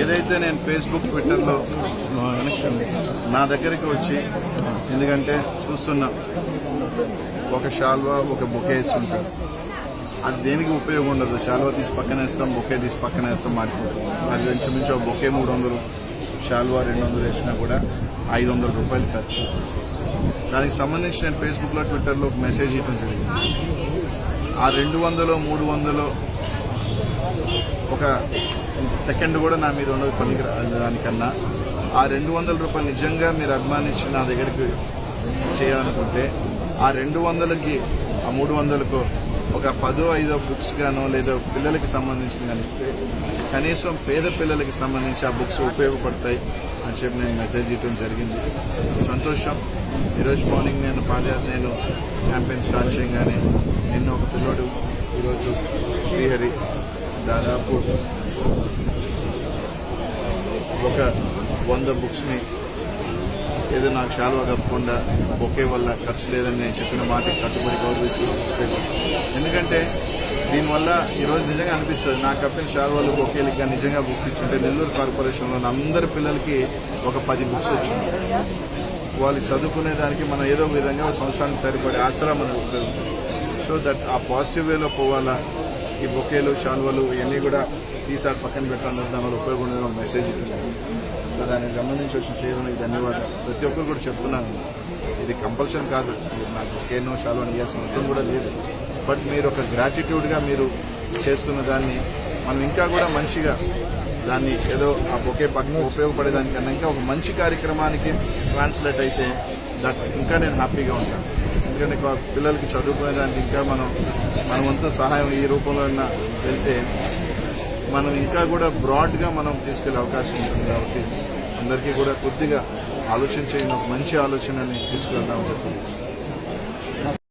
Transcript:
ఏదైతే నేను ఫేస్బుక్ ట్విట్టర్లో నా దగ్గరికి వచ్చి ఎందుకంటే చూస్తున్నా ఒక షాల్వా ఒక బొకే ఉంటుంది అది దేనికి ఉపయోగం ఉండదు? షాల్వా తీసి పక్కన వేస్తాం బొకే తీసి పక్కన వేస్తాం మాట్లాడుకుంటాం అది ఇంచుమించు ఒక బొకే మూడు వందలు షాల్వా రెండు వందలు వేసినా కూడా ఐదు వందల రూపాయలు ఖర్చు. దానికి సంబంధించి నేను ఫేస్బుక్లో ట్విట్టర్లో ఒక మెసేజ్ ఇవ్వడం జరిగింది. ఆ రెండు వందలు మూడు వందలు ఒక సెకండ్ కూడా నా మీద ఉండదు పనికి దానికన్నా. ఆ రెండు వందల రూపాయలు నిజంగా మీరు అభిమానించి నా దగ్గరికి చేయాలనుకుంటే ఆ రెండు వందలకి ఆ మూడు వందలకు ఒక పదో ఐదో బుక్స్ గాను లేదా పిల్లలకి సంబంధించిన కానీ ఇస్తే కనీసం పేద పిల్లలకి సంబంధించి ఆ బుక్స్ ఉపయోగపడతాయి అని చెప్పి నేను మెసేజ్ ఇవ్వడం జరిగింది. సంతోషం. ఈరోజు మార్నింగ్ నేను పాదయాత్ర నేను క్యాంపెయిన్ స్టార్ట్ చేయగానే నిన్న ఒక పిల్లోడు ఈరోజు శ్రీహరి దాదాపు ఒక వంద బుక్స్ని ఏదో నాకు శాలువా కప్పకుండా ఒకే వల్ల ఖర్చు లేదని నేను చెప్పిన మాటకి కట్టుబడి గౌరవిస్తూ ఎందుకంటే దీనివల్ల ఈరోజు నిజంగా అనిపిస్తుంది నాకు కప్పిన షాల్వాలు బొకేలకి కానీ నిజంగా బుక్స్ ఇచ్చుంటే నెల్లూరు కార్పొరేషన్లో అందరి పిల్లలకి ఒక పది బుక్స్ వచ్చింది. వాళ్ళు చదువుకునే దానికి మనం ఏదో విధంగా సంవత్సరానికి సరిపడే ఆసరా మనం ఉపయోగించాలి. సో దట్ ఆ పాజిటివ్ వేలో పోవాలా? ఈ బొకేలు షాల్వలు ఇవన్నీ కూడా తీసాడు పక్కన పెట్టాలని దానివల్ల ఉపయోగం ఒక మెసేజ్ ఇస్తుంది సో దానికి సంబంధించి వచ్చిన చేయడానికి ధన్యవాదాలు. ప్రతి ఒక్కరు కూడా చెప్తున్నాను. ఇది కంపల్షన్ కాదు. నాకు బొకేనో శాల్వని ఇవ్వాల్సిన అవసరం కూడా లేదు. బట్ మీరు ఒక గ్రాటిట్యూడ్గా మీరు చేస్తున్న దాన్ని మనం ఇంకా కూడా మంచిగా దాన్ని ఏదో ఆ బొకే పక్కన ఉపయోగపడేదానికన్నా ఇంకా ఒక మంచి కార్యక్రమానికి ట్రాన్స్లేట్ అయితే దట్ ఇంకా నేను హ్యాపీగా ఉంటాను. ఎందుకంటే పిల్లలకి చదువుకునే దానికి ఇంకా మనం మన వంతు సహాయం ఈ రూపంలో అయినా వెళ్తే మనం ఇంకా కూడా బ్రాడ్గా మనం తీసుకెళ్ళే అవకాశం ఉంటుంది కాబట్టి అందరికీ కూడా కొద్దిగా ఆలోచించే ఒక మంచి ఆలోచనని తీసుకెళ్దామని చెప్పి